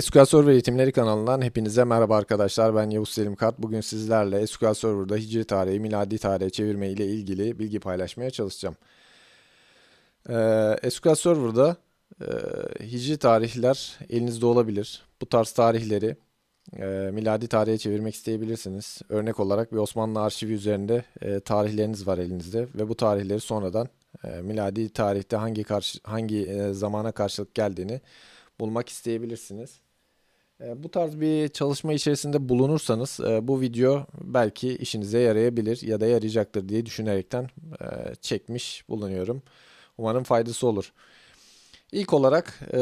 SQL Server Eğitimleri kanalından hepinize merhaba arkadaşlar. Ben Yavuz Selim Kart. Bugün sizlerle SQL Server'da hicri tarihi, miladi tarihe çevirme ile ilgili bilgi paylaşmaya çalışacağım. Ee, SQL Server'da e, hicri tarihler elinizde olabilir. Bu tarz tarihleri e, miladi tarihe çevirmek isteyebilirsiniz. Örnek olarak bir Osmanlı arşivi üzerinde e, tarihleriniz var elinizde ve bu tarihleri sonradan e, miladi tarihte hangi karşı, hangi e, zamana karşılık geldiğini bulmak isteyebilirsiniz. E, Bu tarz bir çalışma içerisinde bulunursanız e, bu video belki işinize yarayabilir ya da yarayacaktır diye düşünerekten e, çekmiş bulunuyorum. Umarım faydası olur. İlk olarak e,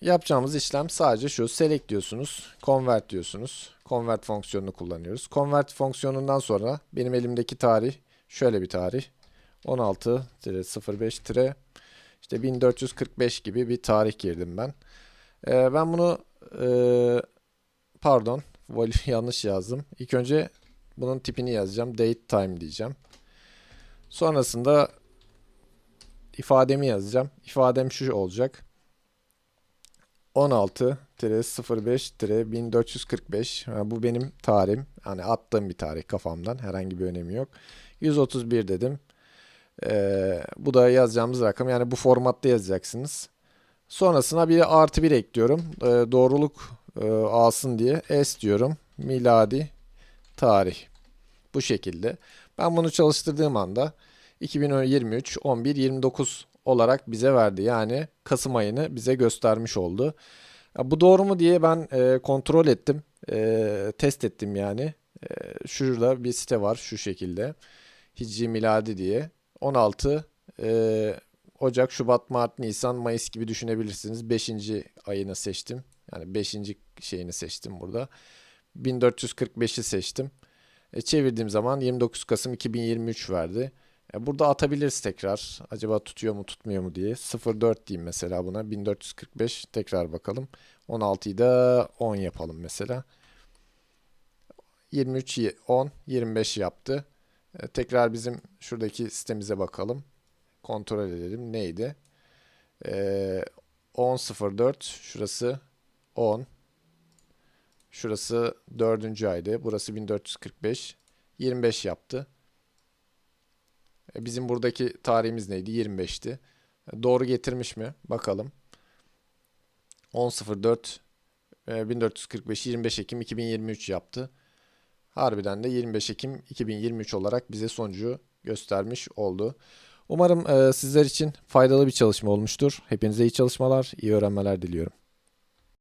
yapacağımız işlem sadece şu. Select diyorsunuz, convert diyorsunuz. Convert fonksiyonunu kullanıyoruz. Convert fonksiyonundan sonra benim elimdeki tarih şöyle bir tarih. 16-05- işte 1445 gibi bir tarih girdim ben. E, ben bunu e, pardon volüm yanlış yazdım. İlk önce bunun tipini yazacağım. Date time diyeceğim. Sonrasında ifademi yazacağım. İfadem şu olacak. 16-05-1445 Ha, bu benim tarihim. Yani attığım bir tarih kafamdan. Herhangi bir önemi yok. 131 dedim. Ee, bu da yazacağımız rakam. Yani bu formatta yazacaksınız. Sonrasına bir artı 1 ekliyorum. Ee, doğruluk e, alsın diye S diyorum. Miladi tarih. Bu şekilde. Ben bunu çalıştırdığım anda 2023 11 29 olarak bize verdi. Yani Kasım ayını bize göstermiş oldu. Bu doğru mu diye ben e, kontrol ettim. E, test ettim yani. E, şurada bir site var şu şekilde. Hicri miladi diye. 16 e, Ocak, Şubat, Mart, Nisan, Mayıs gibi düşünebilirsiniz. 5. ayını seçtim. Yani 5. şeyini seçtim burada. 1445'i seçtim. E, çevirdiğim zaman 29 Kasım 2023 verdi. E, burada atabiliriz tekrar. Acaba tutuyor mu tutmuyor mu diye. 04 diyeyim mesela buna. 1445 tekrar bakalım. 16'yı da 10 yapalım mesela. 23 10 25 yaptı. E, tekrar bizim şuradaki sitemize bakalım. Kontrol edelim. Neydi? E, 10.04 şurası 10. Şurası 4. aydı. Burası 1445. 25 yaptı. E, Bizim buradaki tarihimiz neydi? 25'ti. E, Doğru getirmiş mi? Bakalım. 10.04 e, 1445 25 Ekim 2023 yaptı. Harbiden de 25 Ekim 2023 olarak bize sonucu göstermiş oldu. Umarım sizler için faydalı bir çalışma olmuştur. Hepinize iyi çalışmalar, iyi öğrenmeler diliyorum.